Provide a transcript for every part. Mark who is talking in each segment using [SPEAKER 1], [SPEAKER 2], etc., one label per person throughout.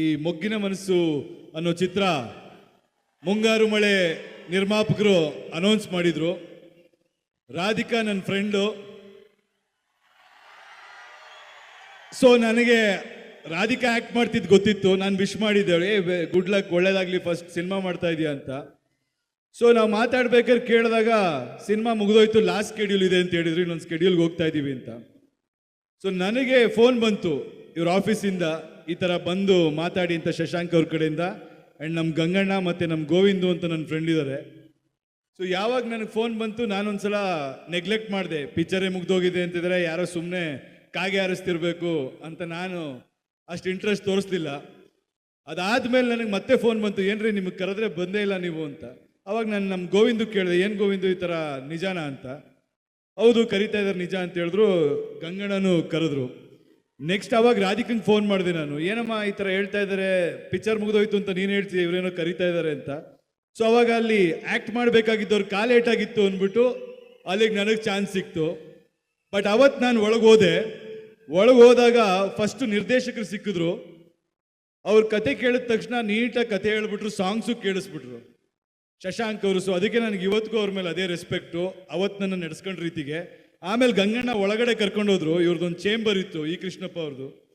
[SPEAKER 1] ಈ ಮೊಗ್ಗಿನ ಮನಸ್ಸು ಅನ್ನೋ ಚಿತ್ರ ಮುಂಗಾರು ಮಳೆ ನಿರ್ಮಾಪಕರು ಅನೌನ್ಸ್ ಮಾಡಿದ್ರು. ರಾಧಿಕಾ ನನ್ನ ಫ್ರೆಂಡು ಸೊ ನನಗೆ ರಾಧಿಕಾ ಆ್ಯಕ್ಟ್ ಮಾಡ್ತಿದ್ದು ಗೊತ್ತಿತ್ತು. ನಾನು ವಿಶ್ ಮಾಡಿದ್ದೇವೆ ಏ ಗುಡ್ ಲಕ್ ಒಳ್ಳೇದಾಗಲಿ ಫಸ್ಟ್ ಸಿನಿಮಾ ಮಾಡ್ತಾ ಇದೀಯ ಅಂತ. ಸೊ ನಾವು ಮಾತಾಡ್ಬೇಕಾದ್ರೆ ಕೇಳಿದಾಗ ಸಿನಿಮಾ ಮುಗಿದೋಯ್ತು ಲಾಸ್ಟ್ ಸ್ಕೆಡ್ಯೂಲ್ ಇದೆ ಅಂತ ಹೇಳಿದ್ರು, ಇನ್ನೊಂದು ಸ್ಕೆಡ್ಯೂಲ್ಗೆ ಹೋಗ್ತಾ ಇದ್ದೀವಿ ಅಂತ. ಸೊ ನನಗೆ ಫೋನ್ ಬಂತು ಇವ್ರ ಆಫೀಸಿಂದ ಈ ಥರ ಬಂದು ಮಾತಾಡಿ ಅಂತ ಶಶಾಂಕ್ ಅವ್ರ ಕಡೆಯಿಂದ. ಆ್ಯಂಡ್ ನಮ್ಮ ಗಂಗಣ್ಣ ಮತ್ತು ನಮ್ಮ ಗೋವಿಂದು ಅಂತ ನನ್ನ ಫ್ರೆಂಡ್ ಇದ್ದಾರೆ ಸೊ ಯಾವಾಗ ನನಗೆ ಫೋನ್ ಬಂತು, ನಾನೊಂದ್ಸಲ ನೆಗ್ಲೆಕ್ಟ್ ಮಾಡಿದೆ. ಪಿಕ್ಚರೇ ಮುಗ್ದೋಗಿದೆ ಅಂತಿದ್ರೆ ಯಾರೋ ಸುಮ್ಮನೆ ಕಾಗೆ ಹಾರಿಸ್ತಿರ್ಬೇಕು ಅಂತ ನಾನು ಅಷ್ಟು ಇಂಟ್ರೆಸ್ಟ್ ತೋರಿಸ್ಲಿಲ್ಲ. ಅದಾದ್ಮೇಲೆ ನನಗೆ ಮತ್ತೆ ಫೋನ್ ಬಂತು, ಏನ್ರಿ ನಿಮಗೆ ಕರೆದ್ರೆ ಬಂದೇ ಇಲ್ಲ ನೀವು ಅಂತ. ಅವಾಗ ನಾನು ನಮ್ಮ ಗೋವಿಂದು ಕೇಳಿದೆ, ಏನು ಗೋವಿಂದು ಈ ಥರ ನಿಜಾನ ಅಂತ. ಹೌದು, ಕರಿತಾ ಇದ್ದಾರೆ ನಿಜ ಅಂತ ಹೇಳಿದ್ರು. ಗಂಗಣ್ಣನೂ ಕರೆದ್ರು. ನೆಕ್ಸ್ಟ್ ಅವಾಗ ರಾಧಿಕಂಗೆ ಫೋನ್ ಮಾಡಿದೆ ನಾನು. ಏನಮ್ಮ ಈ ಥರ ಹೇಳ್ತಾ ಇದ್ದಾರೆ? ಪಿಕ್ಚರ್ ಮುಗಿದೋಯ್ತು ಅಂತ ನೀನು ಹೇಳ್ತೀಯ? ಇವರೇನೋ ಕರಿತಾ ಇದ್ದಾರೆ ಅಂತ. ಸೊ ಅವಾಗ ಅಲ್ಲಿ ಆ್ಯಕ್ಟ್ ಮಾಡಬೇಕಾಗಿದ್ದವ್ರು ಕಾಲ್ ಏಟಾಗಿತ್ತು ಅಂದ್ಬಿಟ್ಟು ಅಲ್ಲಿಗೆ ನನಗೆ ಚಾನ್ಸ್ ಸಿಕ್ತು. ಬಟ್ ಅವತ್ತು ನಾನು ಒಳಗೆ ಹೋದೆ ಒಳಗೆ ಹೋದಾಗ ಫಸ್ಟ್ ನಿರ್ದೇಶಕರು ಸಿಕ್ಕಿದ್ರು. ಅವ್ರ ಕತೆ ಕೇಳಿದ ತಕ್ಷಣ ನೀಟಾಗಿ ಕತೆ ಹೇಳ್ಬಿಟ್ರು ಸಾಂಗ್ಸು ಕೇಳಿಸ್ಬಿಟ್ರು. ಶಶಾಂಕ್ ಅವರು ಸೊ ಅದಕ್ಕೆ ನನಗೆ ಇವತ್ತಿಗೂ ಅವ್ರ ಮೇಲೆ ಅದೇ ರೆಸ್ಪೆಕ್ಟು ಅವತ್ತು ನನ್ನ ನಡೆಸ್ಕೊಂಡ ರೀತಿಗೆ ಆಮೇಲೆ ಗಂಗಣ್ಣ ಒಳಗಡೆ ಕರ್ಕೊಂಡು ಹೋದ್ರು ಇವ್ರದ್ದೊಂದು ಚೇಂಬರ್ ಇತ್ತು ಈ ಕೃಷ್ಣಪ್ಪ ಅವ್ರದ್ದು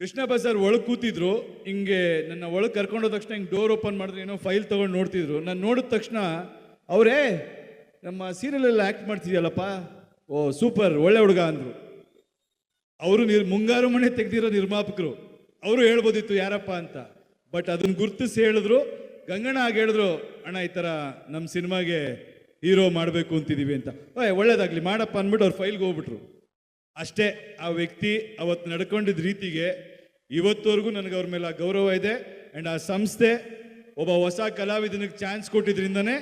[SPEAKER 1] ಕೃಷ್ಣಪ್ಪ ಸರ್ ಒಳಗೆ ಕೂತಿದ್ರು, ಹಿಂಗೆ ನನ್ನ ಒಳಗೆ ಕರ್ಕೊಂಡೋದ ತಕ್ಷಣ ಹಿಂಗೆ ಡೋರ್ ಓಪನ್ ಮಾಡಿದ್ರೆ, ಏನೋ ಫೈಲ್ ತೊಗೊಂಡು ನೋಡ್ತಿದ್ರು. ನಾನು ನೋಡಿದ ತಕ್ಷಣ ಅವರೇ, ನಮ್ಮ ಸೀರಿಯಲಲ್ಲಿ ಆ್ಯಕ್ಟ್ ಮಾಡ್ತಿದ್ಯಲ್ಲಪ್ಪ? ಓ ಸೂಪರ್ ಒಳ್ಳೆ ಹುಡುಗ ಅಂದರು. ಅವರು ನಿರ್, ಮುಂಗಾರು ಮನೆ ತೆಗೆದಿರೋ ನಿರ್ಮಾಪಕರು. ಅವರು ಹೇಳ್ಬೋದಿತ್ತು, ಯಾರಪ್ಪ ಅಂತ. ಬಟ್ ಅದನ್ನು ಗುರ್ತಿಸಿ ಹೇಳಿದ್ರು. ಗಂಗಣ್ಣ ಆಗಿ ಹೇಳಿದ್ರು, ಅಣ್ಣ, ಈ ಥರ ನಮ್ಮ ಸಿನಿಮಾಗೆ ಹೀರೋ ಮಾಡಬೇಕು ಅಂತಿದ್ದೀವಿ ಅಂತ. ಓಯ್, ಒಳ್ಳೇದಾಗಲಿ, ಮಾಡಪ್ಪ ಅಂದ್ಬಿಟ್ಟು ಅವ್ರ ಫೈಲ್ಗೆ ಹೋಗ್ಬಿಟ್ರು. ಅಷ್ಟೇ, ಆ ವ್ಯಕ್ತಿ ಅವತ್ತು ನಡ್ಕೊಂಡಿದ್ದ ರೀತಿಗೆ ಇವತ್ತವರೆಗೂ ನನಗೆ ಅವ್ರ ಮೇಲೆ ಗೌರವ ಇದೆ. ಆ್ಯಂಡ್ ಆ ಸಂಸ್ಥೆ ಒಬ್ಬ ಹೊಸ ಕಲಾವಿದನಿಗೆ ಚಾನ್ಸ್ ಕೊಟ್ಟಿದ್ರಿಂದನೇ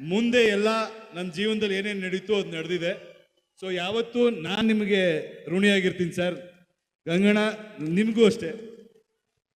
[SPEAKER 1] ಮುಂದೆ ಎಲ್ಲ ನನ್ನ ಜೀವನದಲ್ಲಿ ಏನೇನು ನಡೀತು ಅದು ನಡೆದಿದೆ. ಸೊ ಯಾವತ್ತೂ ನಾನು ನಿಮಗೆ ಋಣಿಯಾಗಿರ್ತೀನಿ ಸರ್ ಗಂಗಣ ನಿಮಗೂ ಅಷ್ಟೇ.